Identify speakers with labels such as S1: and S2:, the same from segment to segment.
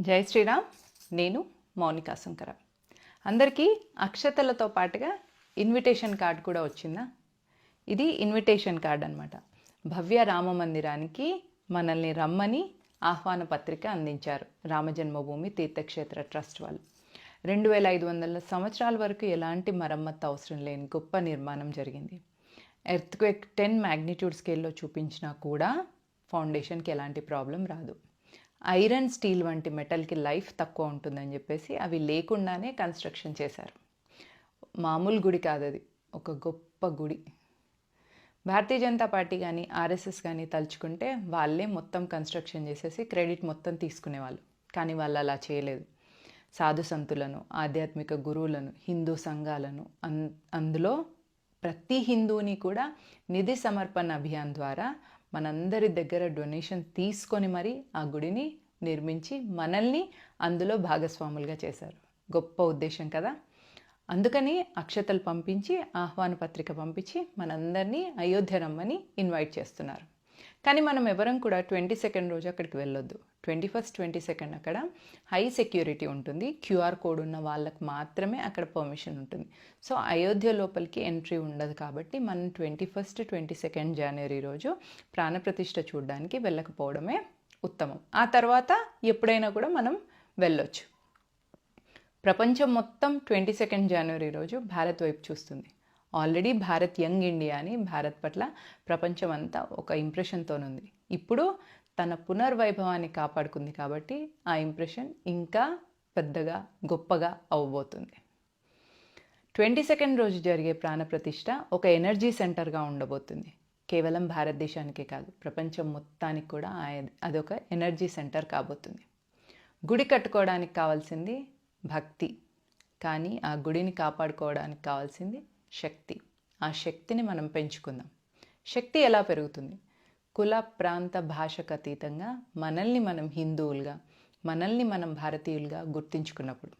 S1: జై శ్రీరామ్. నేను మౌనికా శంకర. అందరికీ అక్షతలతో పాటుగా ఇన్విటేషన్ కార్డ్ కూడా వచ్చిందా? ఇది ఇన్విటేషన్ కార్డ్ అనమాట భవ్య రామ మందిరానికి మనల్ని రమ్మని ఆహ్వాన పత్రిక అందించారు రామజన్మభూమి తీర్థక్షేత్ర ట్రస్ట్ వాళ్ళు. రెండు వేల ఐదు వందల సంవత్సరాల వరకు ఎలాంటి మరమ్మత్తు అవసరం లేని గొప్ప నిర్మాణం జరిగింది. ఎర్త్క్వేక్ టెన్ మ్యాగ్నిట్యూడ్ స్కేల్లో చూపించినా కూడా ఫౌండేషన్కి ఎలాంటి ప్రాబ్లం రాదు. ఐరన్ స్టీల్ వంటి మెటల్కి లైఫ్ తక్కువ ఉంటుందని చెప్పేసి అవి లేకుండానే కన్స్ట్రక్షన్ చేశారు. మామూలు గుడి కాదు అది ఒక గొప్ప గుడి. భారతీయ జనతా పార్టీ కానీ ఆర్ఎస్ఎస్ కానీ తలుచుకుంటే వాళ్ళే మొత్తం కన్స్ట్రక్షన్ చేసేసి క్రెడిట్ మొత్తం తీసుకునేవాళ్ళు. కానీ వాళ్ళు అలా చేయలేదు. సాధు సంతులను ఆధ్యాత్మిక గురువులను హిందూ సంఘాలను అందులో ప్రతి హిందువుని కూడా నిధి సమర్పణ అభియాన్ ద్వారా మనందరి దగ్గర డొనేషన్ తీసుకొని మరి ఆ గుడిని నిర్మించి మనల్ని అందులో భాగస్వాములుగా చేశారు. గొప్ప ఉద్దేశం కదా? అందుకని అక్షతలు పంపించి ఆహ్వాన పత్రిక పంపించి మనందరినీ అయోధ్య రమ్మని ఇన్వైట్ చేస్తున్నారు. కానీ మనం ఎవరం కూడా ట్వంటీ సెకండ్ రోజు అక్కడికి వెళ్ళొద్దు. ట్వంటీ ఫస్ట్ ట్వంటీ సెకండ్ అక్కడ హై సెక్యూరిటీ ఉంటుంది. క్యూఆర్ కోడ్ ఉన్న వాళ్ళకి మాత్రమే అక్కడ పర్మిషన్ ఉంటుంది. సో అయోధ్య లోపలికి ఎంట్రీ ఉండదు కాబట్టి మనం ట్వంటీ ఫస్ట్ ట్వంటీ సెకండ్ జనవరి రోజు ప్రాణప్రతిష్ఠ చూడడానికి వెళ్ళకపోవడమే ఉత్తమం. ఆ తర్వాత ఎప్పుడైనా కూడా మనం వెళ్ళొచ్చు. ప్రపంచం మొత్తం ట్వంటీ సెకండ్ జనవరి రోజు భారత్ వైపు చూస్తుంది. ఆల్రెడీ భారత్ యంగ్ ఇండియా అని భారత్ పట్ల ప్రపంచం అంతా ఒక ఇంప్రెషన్తోనుంది ఇప్పుడు తన పునర్వైభవాన్ని కాపాడుకుంది కాబట్టి ఆ ఇంప్రెషన్ ఇంకా పెద్దగా గొప్పగా అవ్వబోతుంది. ట్వంటీ సెకండ్ రోజు జరిగే ప్రాణప్రతిష్ఠ ఒక ఎనర్జీ సెంటర్గా ఉండబోతుంది. కేవలం భారతదేశానికే కాదు ప్రపంచం మొత్తానికి కూడా అదొక ఎనర్జీ సెంటర్ కాబోతుంది. గుడి కట్టుకోవడానికి కావాల్సింది భక్తి. కానీ ఆ గుడిని కాపాడుకోవడానికి కావాల్సింది శక్తి. ఆ శక్తిని మనం పెంచుకుందాం. శక్తి ఎలా పెరుగుతుంది? కుల ప్రాంత భాషకు అతీతంగా మనల్ని మనం హిందువులుగా మనల్ని మనం భారతీయులుగా గుర్తించుకున్నప్పుడు.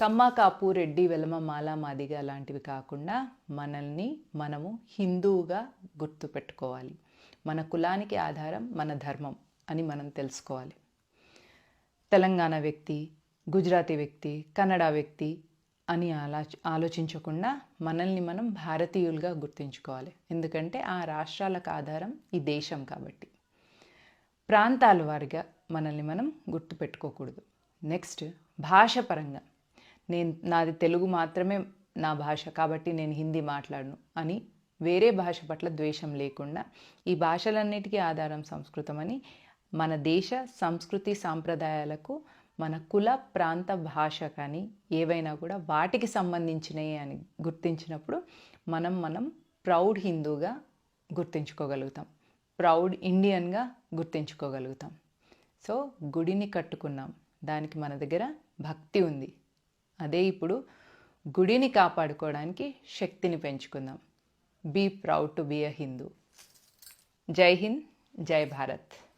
S1: కమ్మ కాపు రెడ్డి వెలమ మాల మాదిగ లాంటివి కాకుండా మనల్ని మనము హిందువుగా గుర్తుపెట్టుకోవాలి. మన కులానికి ఆధారం మన ధర్మం అని మనం తెలుసుకోవాలి. తెలంగాణ వ్యక్తి గుజరాతీ వ్యక్తి కన్నడ వ్యక్తి అని ఆలో ఆలోచించకుండా మనల్ని మనం భారతీయులుగా గుర్తించుకోవాలి. ఎందుకంటే ఆ రాష్ట్రాలకు ఆధారం ఈ దేశం కాబట్టి. ప్రాంతాల వారిగా మనల్ని మనం గుర్తుపెట్టుకోకూడదు నెక్స్ట్ భాష పరంగా. నేను నాది తెలుగు మాత్రమే నా భాష కాబట్టి నేను హిందీ మాట్లాడను అని వేరే భాష పట్ల ద్వేషం లేకుండా ఈ భాషలన్నిటికీ ఆధారం సంస్కృతం అని మన దేశ సంస్కృతి సాంప్రదాయాలకు మన కుల ప్రాంత భాష కానీ ఏవైనా కూడా వాటికి సంబంధించినవి అని గుర్తించినప్పుడు మనం మనం ప్రౌడ్ హిందూగా గుర్తించుకోగలుగుతాం. ప్రౌడ్ ఇండియన్గా గుర్తించుకోగలుగుతాం. సో గుడిని కట్టుకున్నాం. దానికి మన దగ్గర భక్తి ఉంది. అదే ఇప్పుడు గుడిని కాపాడుకోవడానికి శక్తిని పెంచుకుందాం. Be proud to be a Hindu. జై హింద్ జై భారత్.